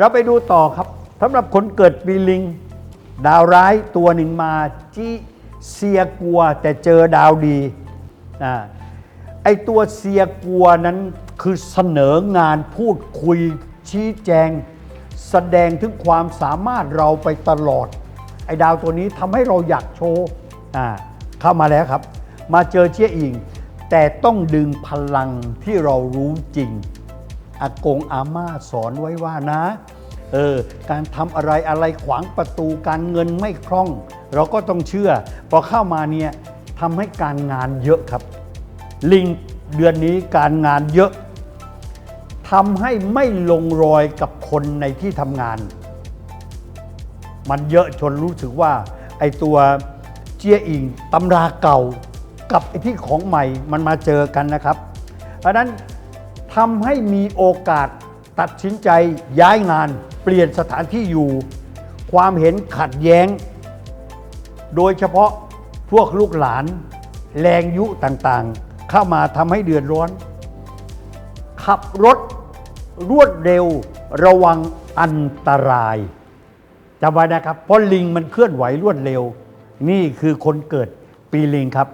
เราไปดูต่อครับสำหรับคนเกิดปีลิง ดาวร้ายตัวหนึ่งมาจีเซียกัวแต่เจอดาวดีอ่าไอตัวเซียกัวนั้นคือเสนองานพูดคุยชี้แจง แสดงถึงความสามารถเราไปตลอด ไอดาวตัวนี้ทำให้เราอยากโชว์อ่าเข้ามาแล้วครับ มาเจอเชี่ยอิง แต่ต้องดึงพลังที่เรารู้จริง อากงอาม่าสอนไว้ว่านะเออการทำอะไรอะไรขวางประตูการเงินไม่คล่อง เราก็ต้องเชื่อ พอเข้ามาเนี่ยทำให้การงานเยอะครับ ลิงเดือนนี้การงานเยอะทำให้ไม่ลงรอยกับคนในที่ทำงาน มันเยอะจนรู้สึกว่าไอตัวเจียอิงตำราเก่ากับไอที่ของใหม่มันมาเจอกันนะครับ เพราะนั้น ทำให้มีโอกาสตัดสินใจย้ายงาน เปลี่ยนสถานที่อยู่ ความเห็นขัดแย้ง โดยเฉพาะพวกลูกหลาน แรงยุต่างๆ เข้ามาทำให้เดือดร้อน ขับรถรวดเร็วระวังอันตรายจำไว้นะครับ เพราะลิงมันเคลื่อนไหวรวดเร็ว นี่คือคนเกิดปีลิงครับ